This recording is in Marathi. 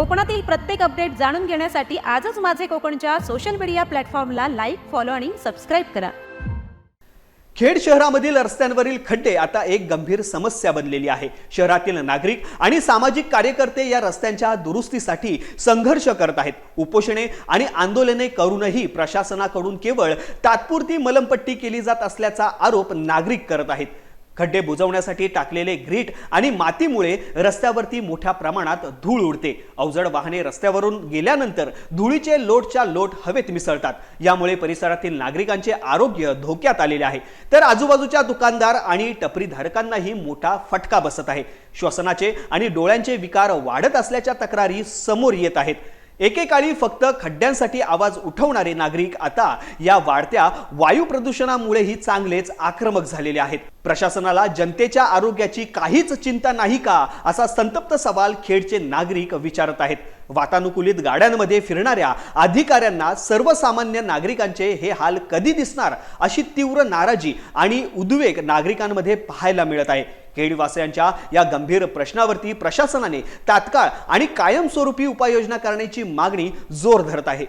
कोकणातील प्रत्येक अपडेट जाणून घेण्यासाठी आजच माझे कोकणच्या सोशल मीडिया प्लॅटफॉर्मला लाईक फॉलो आणि सबस्क्राईब करा. खेड शहरामधील रस्त्यांवरील खड्डे आता एक गंभीर समस्या बनलेली आहे. शहरातील नागरिक आणि सामाजिक कार्यकर्ते या रस्त्यांच्या दुरुस्तीसाठी संघर्ष करत आहेत. उपोषणे आणि आंदोलने करूनही प्रशासनाकडून केवळ तात्पुरती मलमपट्टी केली जात असल्याचा आरोप नागरिक करत आहेत. खड्डे बुजवण्यासाठी टाकलेले ग्रीट आणि मातीमुळे रस्त्यावरती मोठ्या प्रमाणात धूळ उडते. अवजड वाहने रस्त्यावरून गेल्यानंतर धुळीचे लोटच्या लोट हवेत मिसळतात. यामुळे परिसरातील नागरिकांचे आरोग्य धोक्यात आलेले आहे. तर आजूबाजूच्या दुकानदार आणि टपरीधारकांनाही मोठा फटका बसत आहे. श्वसनाचे आणि डोळ्यांचे विकार वाढत असल्याच्या तक्रारी समोर येत आहेत. एकेकाळी फक्त खड्ड्यांसाठी आवाज उठवणारे नागरिक आता या वाढत्या वायू प्रदूषणामुळेही चांगलेच आक्रमक झालेले आहेत. प्रशासनाला जनतेच्या आरोग्याची काहीच चिंता नाही का असा संतप्त सवाल खेडचे नागरिक विचारत आहेत. वातानुकूलित गाड्यांमध्ये फिरणाऱ्या अधिकाऱ्यांना सर्वसामान्य नागरिकांचे हे हाल कधी दिसणार अशी तीव्र नाराजी आणि उद्वेग नागरिकांमध्ये पाहायला मिळत आहे केडीवासियांच्या या गंभीर प्रश्नावरती प्रशासनाने तात्काळ आणि कायमस्वरूपी उपाययोजना करण्याची मागणी जोर धरत आहे